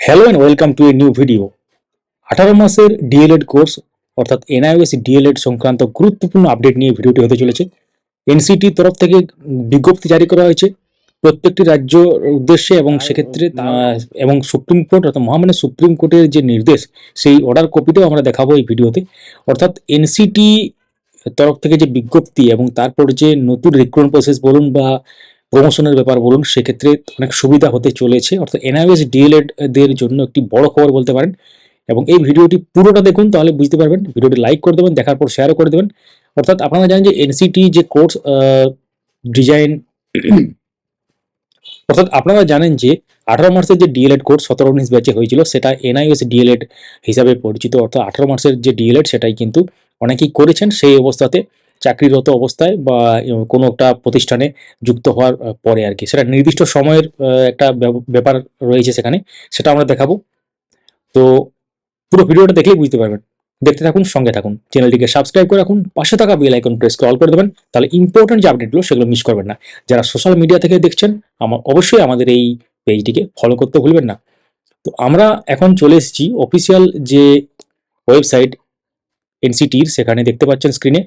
Hello and welcome to a new video আঠারো মাসের DElEd course অর্থাৎ এনআইওএস ডিএলএড সংক্রান্ত গুরুত্বপূর্ণ আপডেট নিয়ে ভিডিওটি হতে চলেছে। এনসিটির তরফ থেকে বিজ্ঞপ্তি জারি করা হয়েছে। প্রত্যেকটি রাজ্য উদ্দেশ্যে এবং সেক্ষেত্রে তা- এবং সুপ্রিম কোর্ট অর্থাৎ মহামান্য সুপ্রিম কোর্টের যে নির্দেশ সেই অর্ডার কপিটাও আমরা দেখাবো এই ভিডিওতে। অর্থাৎ এনসিটি তরফ থেকে যে বিজ্ঞপ্তি এবং তারপর যে নতুন রিক্রুটমেন্ট প্রসেস বলুন বা প্রমোশনের ব্যাপার বলুন, সেক্ষেত্রে অনেক সুবিধা হতে চলেছে। অর্থাৎ এনআইএস ডিএলএড দের জন্য একটি বড় খবর বলতে পারেন। এবং এই ভিডিওটি পুরোটা দেখুন, তাহলে বুঝতে পারবেন। ভিডিওটি লাইক করে দেবেন, দেখার পর শেয়ারও করে দেবেন। অর্থাৎ আপনারা জানেন যে এনসিটি যে কোর্স ডিজাইন, অর্থাৎ আপনারা জানেন যে আঠারো মাসের যে ডিএলএড কোর্স, সতেরো উনিশ ব্যাচে হয়েছিল, সেটা এনআইএস ডিএলএড হিসাবে পরিচিত। অর্থাৎ আঠারো মাসের যে ডিএলএড, সেটাই কিন্তু অনেকেই করেছেন সেই অবস্থাতে। চাকরিরত অবস্থায় বা কোনো একটা প্রতিষ্ঠানে যুক্ত হওয়ার পরে আর কি। সেটা নির্দিষ্ট সময়ের একটা ব্যাপার রয়েছে সেখানে, সেটা আমরা দেখাবো। তো পুরো ভিডিওটা দেখলেই বুঝতে পারবেন। দেখতে থাকুন, সঙ্গে থাকুন। চ্যানেলটিকে সাবস্ক্রাইব করে রাখুন। পাশে থাকা বেল আইকন প্রেস করে অল করে দেবেন। তাহলে ইম্পর্টেন্ট যে আপডেটগুলো, সেগুলো মিস করবেন না। যারা সোশ্যাল মিডিয়া থেকে দেখছেন আমার অবশ্যই আমাদের এই পেজটিকে ফলো করতে ভুলবেন না। তো আমরা এখন চলে এসেছি অফিসিয়াল যে ওয়েবসাইট এনসিটির সেখানে দেখতে পাচ্ছেন স্ক্রিনে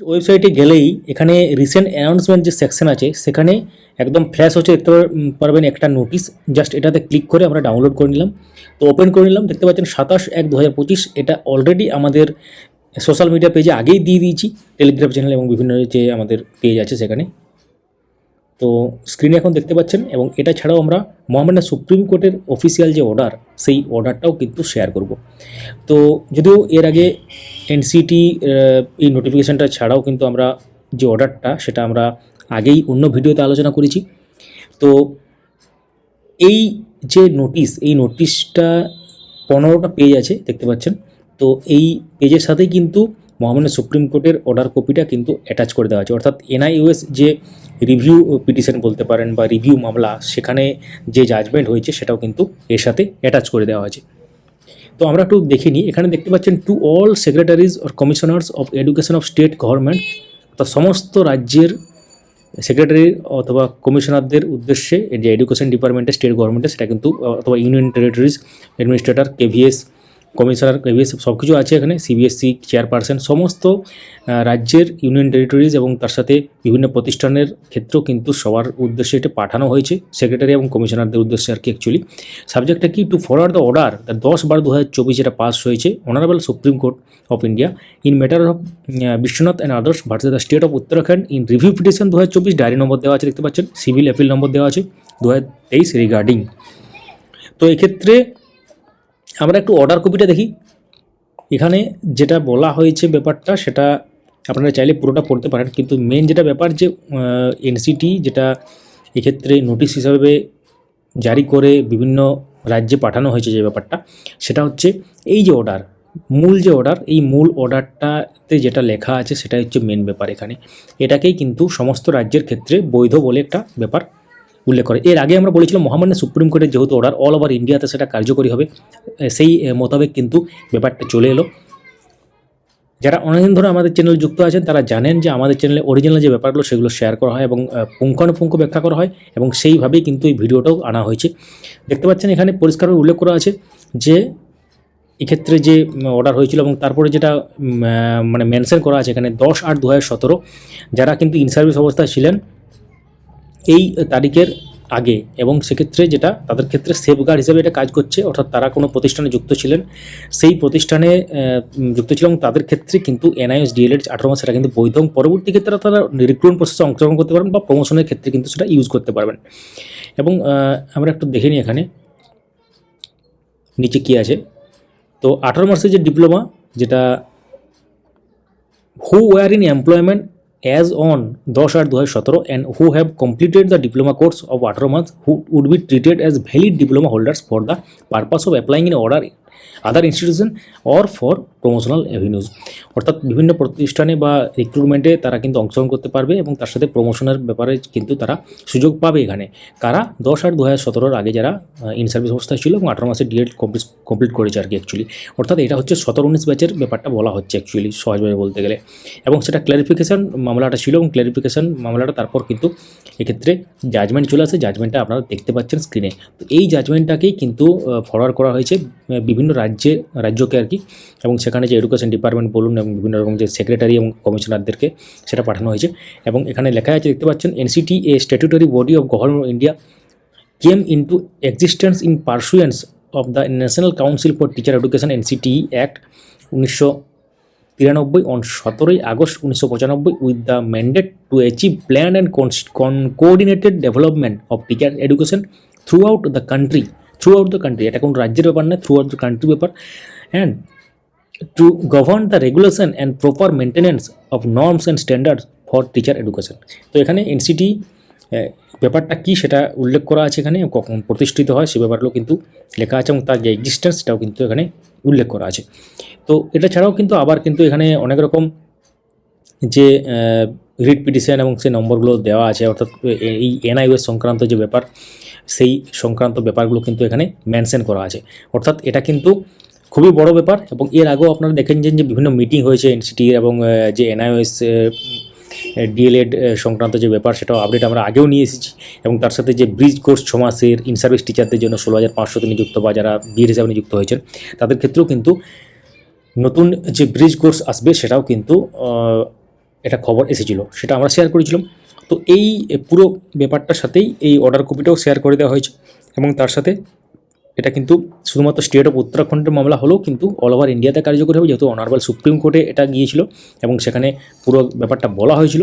ওয়েবসাইটে গেলেই এখানে রিসেন্ট অ্যানাউন্সমেন্ট যে সেকশন আছে, সেখানে একদম ফ্ল্যাশ হচ্ছে, দেখতে পার- পারবেন একটা নোটিশ জাস্ট এটাতে ক্লিক করে আমরা ডাউনলোড করে নিলাম। তো ওপেন করে নিলাম, দেখতে পাচ্ছেন সাতাশ এক দু এটা অলরেডি আমাদের সোশ্যাল মিডিয়া পেজে আগেই দিয়ে দিয়েছি টেলিগ্রাম চ্যানেল এবং বিভিন্ন যে আমাদের পেজ আছে সেখানে। তো স্ক্রিনে এখন দেখতে পাচ্ছেন এবং এটা ছাড়াও আমরা মহামান্য সুপ্রিম কোর্টের অফিসিয়াল যে অর্ডার সেই অর্ডারটাও কিন্তু শেয়ার করব। তো যদিও এর আগে এনসিটি এই নোটিফিকেশানটা ছাড়াও কিন্তু আমরা যে অর্ডারটা সেটা আমরা আগেই অন্য ভিডিওতে আলোচনা করেছি। তো এই যে নোটিশ এই নোটিশটা পনেরোটা পেজ আছে, দেখতে পাচ্ছেন। তো এই পেজের সাথেই কিন্তু মহামান্য সুপ্রিম কোর্টের অর্ডার কপিটা কিন্তু অ্যাটাচ করে দেওয়া আছে অর্থাৎ এনআইইউএস যে রিভিউ পিটিশন বলতে পারেন বা রিভিউ মামলা, সেখানে যে জাজমেন্ট হয়েছে, সেটাও কিন্তু এর সাথে অ্যাটাচ করে দেওয়া আছে তো আমরা একটু দেখে নিই। এখানে দেখতে পাচ্ছেন to all secretaries or commissioners of education of state government অর্থাৎ সমস্ত রাজ্যের সেক্রেটারি অথবা কমিশনারদের উদ্দেশ্যে যে এডুকেশন ডিপার্টমেন্টে স্টেট গভর্নমেন্টে সেটা কিন্তু, অথবা union territories administrator KVS commissioner KVS সব কিছু আছে এখানে সিবিএসসি চেয়ারপারসন সমস্ত রাজ্যের ইউনিয়ন টেরিটরিজ এবং তার সাথে বিভিন্ন প্রতিষ্ঠানের ক্ষেত্রেও কিন্তু সবার উদ্দেশ্যে এটা পাঠানো হয়েছে সেক্রেটারি এবং কমিশনারদের উদ্দেশ্যে আর কি অ্যাকচুয়ালি সাবজেক্টটা কি টু ফরওয়ার্ড দ্য অর্ডার দশ বারো দু হাজার চব্বিশ যেটা পাস হয়েছে honourable supreme court of India in matter of Vishwanath and others versus the state of Uttarakhand in review petition দু হাজার চব্বিশ ডায়েরি নম্বর দেওয়া আছে, দেখতে পাচ্ছেন সিভিল অ্যাপিল নম্বর দেওয়া আছে দু হাজার তেইশ রিগার্ডিং তো এক্ষেত্রে আমরা একটু অর্ডার কপিটা দেখি। এখানে যেটা বলা হয়েছে ব্যাপারটা, সেটা আপনারা চাইলে পুরোটা পড়তে পারেন। কিন্তু মেন যেটা ব্যাপার যে এনসিটি যেটা এক্ষেত্রে নোটিশ হিসাবে জারি করে বিভিন্ন রাজ্যে পাঠানো হয়েছে যে ব্যাপারটা, সেটা হচ্ছে এই যে অর্ডার মূল যে অর্ডার এই মূল অর্ডারটাতে যেটা লেখা আছে, সেটাই হচ্ছে মেন ব্যাপার এখানে। এটাকেই কিন্তু সমস্ত রাজ্যের ক্ষেত্রে বৈধ বলে একটা ব্যাপার উল্লেখ করে। এর আগে আমরা বলেছিলাম মহামান্য সুপ্রিম কোর্টের যেহেতু অর্ডার অল ওভার ইন্ডিয়াতে সেটা কার্যকরী হবে সেই মোতাবেক কিন্তু ব্যাপারটা চলে এলো। যারা অনেকদিন ধরে আমাদের চ্যানেল যুক্ত আছেন, তারা জানেন যে আমাদের চ্যানেলে অরিজিনাল যে ব্যাপারগুলো, সেগুলো শেয়ার করা হয় এবং পুঙ্খানুপুঙ্খ ব্যাখ্যা করা হয় এবং সেইভাবেই কিন্তু এই ভিডিওটাও আনা হয়েছে। দেখতে পাচ্ছেন এখানে পরিষ্কারভাবে উল্লেখ করা আছে যে, এক্ষেত্রে যে অর্ডার হয়েছিল এবং তারপরে যেটা মানে মেনশন করা আছে এখানে দশ আট দু যারা কিন্তু ইন সার্ভিস অবস্থায় ছিলেন এই তারিখের আগে এবং সেক্ষেত্রে যেটা তাদের ক্ষেত্রে সেফগার্ড হিসেবে এটা কাজ করছে, অর্থাৎ তারা কোনো প্রতিষ্ঠানে যুক্ত ছিলেন। সেই প্রতিষ্ঠানে যুক্ত ছিল এবং তাদের ক্ষেত্রে কিন্তু এনআইএস, ডিএলএড, আঠারো মাস সেটা কিন্তু বৈধ এবং পরবর্তী ক্ষেত্রে তারা রিক্রুটমেন্ট প্রসেসে অংশগ্রহণ করতে পারবেন বা প্রমোশনের ক্ষেত্রে কিন্তু সেটা ইউজ করতে পারবেন। এবং আমরা একটু দেখে নিই এখানে, নিচে কী আছে। তো আঠারো মাসের যে ডিপ্লোমা যেটা who were in employment as on দশ আট দু হাজার সতেরো and who have completed the diploma course of আঠারো month who would be treated as valid diploma holders for the purpose of applying in order other institution or for promotional avenues অর্থাৎ বিভিন্ন প্রতিষ্ঠানে বা রিক্রুটমেন্টে তারা কিন্তু অংশগ্রহণ করতে পারবে এবং তার সাথে প্রমোশনের ব্যাপারে কিন্তু তারা সুযোগ পাবে এখানে। কারা? দশ আট দু হাজার সতেরোর আগে যারা ইন সার্ভিস অবস্থায় ছিল এবং আঠারো মাসে ডিএড কমপ্লিট কমপ্লিট করেছে আর কি অ্যাকচুয়ালি অর্থাৎ এটা হচ্ছে সতেরো উনিশ ব্যাচের ব্যাপারটা বলা হচ্ছে অ্যাকচুয়ালি সহজভাবে বলতে গেলে। এবং সেটা ক্ল্যারিফিকেশন মামলাটা ছিল এবং ক্ল্যারিফিকেশন মামলাটা তারপর কিন্তু এক্ষেত্রে জাজমেন্ট চলে আসে। জাজমেন্টটা আপনারা দেখতে পাচ্ছেন স্ক্রিনে তো এই জাজমেন্টটাকেই কিন্তু ফরওয়ার্ড করা হয়েছে বিভিন্ন রাজ্যে, রাজ্যকে আর কি। এবং সেখানে যে এডুকেশন ডিপার্টমেন্ট বলুন এবং বিভিন্ন রকম যে সেক্রেটারি এবং কমিশনারদেরকে সেটা পাঠানো হয়েছে এবং এখানে লেখা আছে, দেখতে পাচ্ছেন NCT a statutory body of government India came into existence in pursuance of the national council for teacher education NCT act উনিশশো তিরানব্বই অন সতেরোই আগস্ট উনিশশো পঁচানব্বই with the mandate to achieve plan and coordinated development of teacher education throughout the country throughout the country এটা কোনো রাজ্যের ব্যাপার না থ্রু আউট দ্য কান্ট্রি ব্যাপার। And to govern the regulation and proper maintenance of norms and standards for teacher education তো এখানে NCT ব্যাপারটা কী সেটা উল্লেখ করা আছে এখানে, কখন প্রতিষ্ঠিত হয় সে ব্যাপারগুলো কিন্তু লেখা আছে এবং তার যে এক্সিস্টেন্স সেটাও কিন্তু এখানে উল্লেখ করা আছে। তো এটা ছাড়াও কিন্তু আবার কিন্তু এখানে অনেক রকম যে রিট পিটিশন এবং সেই নম্বরগুলো দেওয়া আছে, অর্থাৎ এই এনআইওএস সংক্রান্ত যে ব্যাপার, সেই সংক্রান্ত ব্যাপারগুলো কিন্তু এখানে মেনশন করা আছে। অর্থাৎ এটা কিন্তু খুবই বড় ব্যাপার এবং এর আগেও আপনারা দেখেন যে বিভিন্ন মিটিং হয়েছে এনসিটি এবং যে এনআইওএস ডিএলএড সংক্রান্ত যে ব্যাপার সেটাও আপডেট আমরা আগেও নিয়ে এসেছি এবং তার সাথে যে ব্রিজ কোর্স ছ মাসের ইন সার্ভিস টিচারদের জন্য ষোলো হাজার পাঁচশোতে নিযুক্ত বা যারা বিএড হিসাবে নিযুক্ত হয়েছেন, তাদের ক্ষেত্রেও কিন্তু নতুন যে ব্রিজ কোর্স আসবে সেটাও কিন্তু এটা খবর এসেছিল, সেটা আমরা শেয়ার করেছিলাম। তো এই পুরো ব্যাপারটার সাথেই এই অর্ডার কপিটাও শেয়ার করে দেওয়া হয়েছে এবং তার সাথে এটা কিন্তু শুধুমাত্র স্টেট অফ উত্তরাখণ্ডের মামলা হলেও কিন্তু অল ওভার ইন্ডিয়াতে কার্যকরী হবে, যেহেতু অনারেবল সুপ্রিম কোর্টে এটা গিয়েছিল এবং সেখানে পুরো ব্যাপারটা বলা হয়েছিল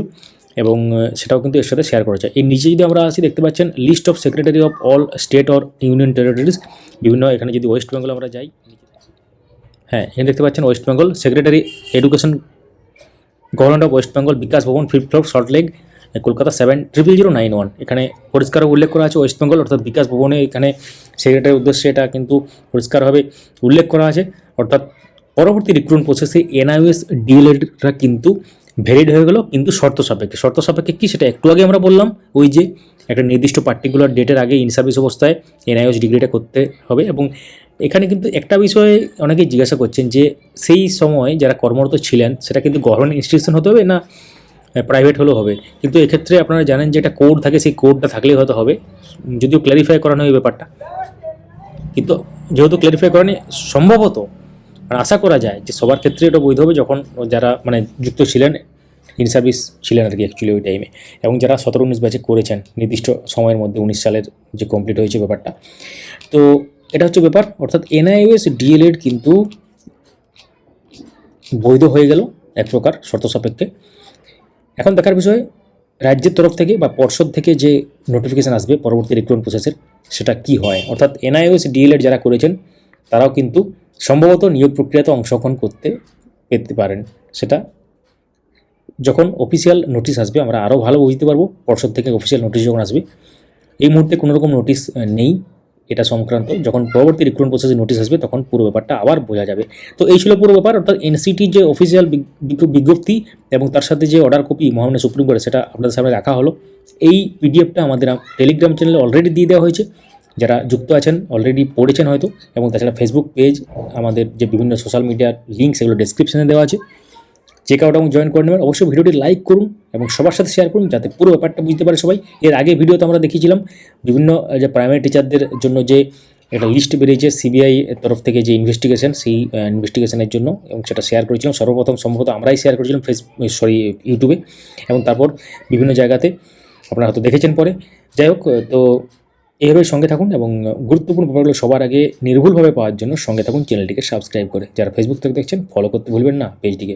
এবং সেটাও কিন্তু এর সাথে শেয়ার করা যায়। এর নিচে যদি আমরা আসি, দেখতে পাচ্ছেন list of secretary of all state or union territories বিভিন্ন এখানে যদি ওয়েস্ট বেঙ্গল আমরা যাই হ্যাঁ এখানে দেখতে পাচ্ছেন West Bengal secretary education government of West Bengal Bikash Bhavan fifth floor Salt Lake Kolkata seven triple zero nine one এখানে পরিষ্কার উল্লেখ করা আছে ওয়েস্ট বেঙ্গল অর্থাৎ বিকাশ ভবনে এখানে সেক্রেটারির উদ্দেশ্যে এটা কিন্তু পরিষ্কারভাবে উল্লেখ করা আছে। অর্থাৎ পরবর্তী রিক্রুটমেন্ট প্রসেসে এনআইএস ডিএলএডরা কিন্তু ভ্যালিড হয়ে গেল, কিন্তু শর্ত সাপেক্ষে। শর্ত সাপেক্ষে কী সেটা একটু আগে আমরা বললাম, ওই যে একটা নির্দিষ্ট পার্টিকুলার ডেটের আগে ইন সার্ভিস অবস্থায় এনআইএস ডিগ্রিটা করতে হবে এবং এখানে কিন্তু একটা বিষয়ে অনেকেই জিজ্ঞাসা করছেন যে সেই সময় যারা কর্মরত ছিলেন, সেটা কিন্তু গভর্নমেন্ট ইনস্টিটিউশন হতে হবে না প্রাইভেট হলেও হবে। কিন্তু এক্ষেত্রে আপনারা জানেন যে একটা কোড থাকে, সেই কোডটা থাকলেই হয়তো হবে। যদিও ক্ল্যারিফাই করানো এই ব্যাপারটা। কিন্তু যেহেতু ক্ল্যারিফাই করানি সম্ভবত, আর আশা করা যায় যে সবার ক্ষেত্রে এটা বৈধ হবে যখন যারা মানে যুক্ত ছিলেন ইন সার্ভিস ছিলেন আর কি অ্যাকচুয়ালি ওই টাইমে এবং যারা সতেরো উনিশ ব্যাচে করেছেন, নির্দিষ্ট সময়ের মধ্যে উনিশ সালের যে কমপ্লিট হয়েছে ব্যাপারটা। তো এটা হচ্ছে ব্যাপার। অর্থাৎ এনআইওএস ডিএলএড কিন্তু বৈধ হয়ে গেল, এক প্রকার শর্ত সাপেক্ষে এখন দেখার বিষয়, রাজ্যের তরফ থেকে বা পর্ষদ থেকে যে নোটিফিকেশান আসবে পরবর্তী রিক্রুটমেন্ট প্রসেসের সেটা কি হয়? অর্থাৎ এনআইওএস ডিএলএড যারা করেছেন, তারাও কিন্তু সম্ভবত নিয়োগ প্রক্রিয়াতে অংশগ্রহণ করতে পেতে পারেন। সেটা যখন অফিসিয়াল নোটিশ আসবে, আমরা আরও ভালো বুঝতে পারব, পর্ষদ থেকে অফিসিয়াল নোটিশ যখন আসবে, এই মুহূর্তে কোনো রকম নোটিশ নেই। এটা সংক্রান্ত, যখন পরবর্তী রিক্রুটমেন্ট প্রসেসে নোটিশ আসবে, তখন পুরো ব্যাপারটা আবার বোঝা যাবে। তো এই ছিল পুরো ব্যাপার, অর্থাৎ এনসিটির যে অফিসিয়াল বিজ্ঞপ্তি এবং তার সাথে যে অর্ডার কপি মহামান্য সুপ্রিম কোর্টে, সেটা আপনাদের সামনে রাখা হলো। এই পিডিএফটা আমাদের টেলিগ্রাম চ্যানেলে অলরেডি দিয়ে দেওয়া হয়েছে। যারা যুক্ত আছেন অলরেডি পড়েছেন হয়তো, এবং তাছাড়া ফেসবুক পেজ আমাদের যে বিভিন্ন সোশ্যাল মিডিয়ার লিঙ্ক সেগুলো ডেসক্রিপশনে দেওয়া আছে। চেক আউট এবং জয়েন করে নেবেন। অবশ্যই ভিডিওটি লাইক করুন এবং সবার সাথে শেয়ার করুন যাতে পুরো ব্যাপারটা বুঝতে পারে সবাই। এর আগে ভিডিওতে আমরা দেখিয়েছিলাম বিভিন্ন যে প্রাইমারি টিচারদের জন্য যে একটা লিস্ট বেরিয়েছে সিবিআই তরফ থেকে যে ইনভেস্টিগেশন সেই ইনভেস্টিগেশনের জন্য এবং সেটা শেয়ার করেছিলাম। সর্বপ্রথম সম্ভবত আমরাই শেয়ার করেছিলাম ফেস সরি ইউটিউবে এবং তারপর বিভিন্ন জায়গাতে আপনারা হয়তো দেখেছেন পরে। যাই হোক তো এইভাবে সঙ্গে থাকুন এবং গুরুত্বপূর্ণ ব্যাপারগুলো সবার আগে নির্ভুলভাবে পাওয়ার জন্য সঙ্গে থাকুন চ্যানেলটিকে সাবস্ক্রাইব করে। যারা ফেসবুক থেকে দেখছেন ফলো করতে ভুলবেন না পেজটিকে